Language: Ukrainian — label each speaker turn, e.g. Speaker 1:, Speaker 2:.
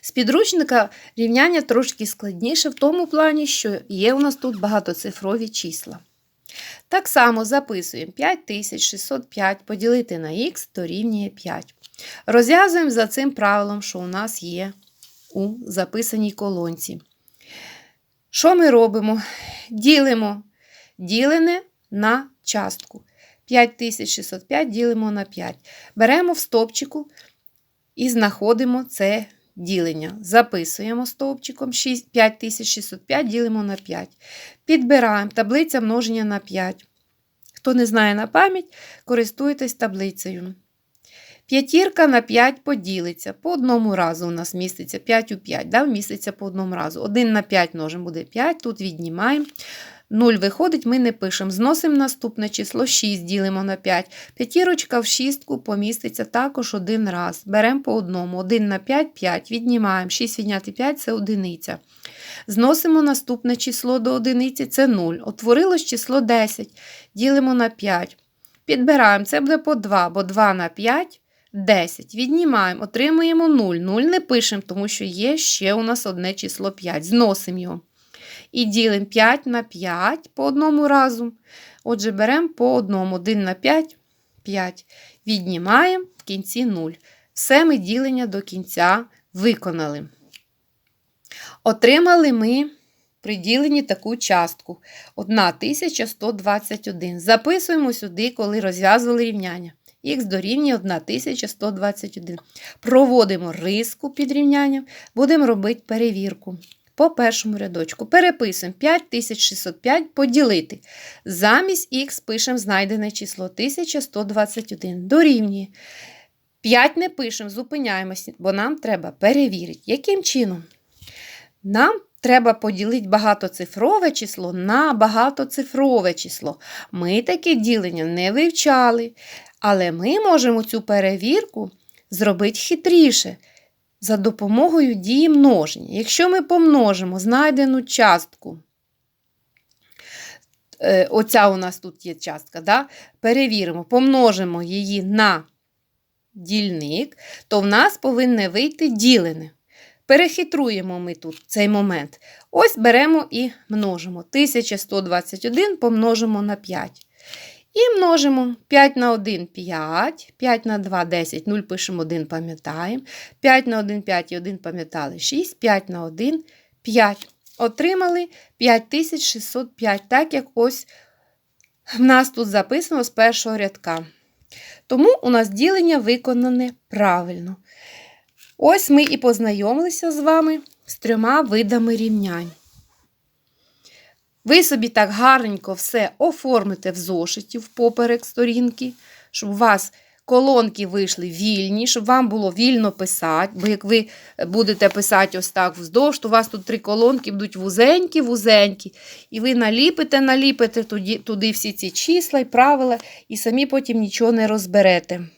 Speaker 1: З підручника рівняння трошки складніше в тому плані, що є у нас тут багатоцифрові числа. Так само записуємо 5605 поділити на х дорівнює 5. Розв'язуємо за цим правилом, що у нас є у записаній колонці. Що ми робимо? Ділимо ділене на частку. 5605 ділимо на 5. Беремо в стопчику і знаходимо це ділення. Записуємо стовпчиком 6 5605 ділимо на 5. Підбираємо таблиця множення на 5. Хто не знає на пам'ять, користуйтесь таблицею. П'ятірка на 5 поділиться. По одному разу у нас міститься 5 у 5, да? міститься по одному разу. 1 на 5 множимо буде 5, тут віднімаємо. 0 виходить, ми не пишемо. Зносимо наступне число 6, ділимо на 5. П'ятірочка в шістку поміститься також один раз. Беремо по одному. 1 на 5 5. Віднімаємо. 6 відняти 5 це одиниця. Зносимо наступне число до одиниці це 0. Отворилось число 10. Ділимо на 5. Підбираємо. Це буде по 2, бо 2 на 5 10. Віднімаємо, отримуємо 0. 0 не пишемо, тому що є ще у нас одне число 5. Зносимо його. І ділимо 5 на 5 по одному разу. Отже, беремо по одному. 1 на 5 5. Віднімаємо в кінці 0. Все ми ділення до кінця виконали. Отримали ми при діленні таку частку 1121. Записуємо сюди, коли розв'язували рівняння. Х дорівнює 1121. Проводимо риску під рівнянням, будемо робити перевірку. По першому рядочку переписуємо 5605 поділити. Замість х пишемо знайдене число 1121. Дорівнює. 5 не пишемо, зупиняємося, бо нам треба перевірити. Яким чином? Нам треба поділити багатоцифрове число на багатоцифрове число. Ми таке ділення не вивчали, але ми можемо цю перевірку зробити хитріше за допомогою дії множення. Якщо ми помножимо знайдену частку, е, оця у нас тут є частка, да? перевіримо, помножимо її на дільник, то в нас повинне вийти ділене. Перехитруємо ми тут цей момент. Ось беремо і множимо. 1121 помножимо на 5. І множимо 5 на 1 5, 5 на 2 10, 0 пишемо 1, пам'ятаємо. 5 на 1 5 і 1 пам'ятали 6, 5 на 1 5. Отримали 5605, так як ось в нас тут записано з першого рядка. Тому у нас ділення виконане правильно. Ось ми і познайомилися з вами з трьома видами рівнянь. Ви собі так гарненько все оформите в зошиті впоперек сторінки, щоб у вас колонки вийшли вільні, щоб вам було вільно писати. Бо як ви будете писати ось так вздовж, то у вас тут три колонки будуть вузенькі, вузенькі. І ви наліпите, наліпите туди, туди всі ці числа і правила, і самі потім нічого не розберете.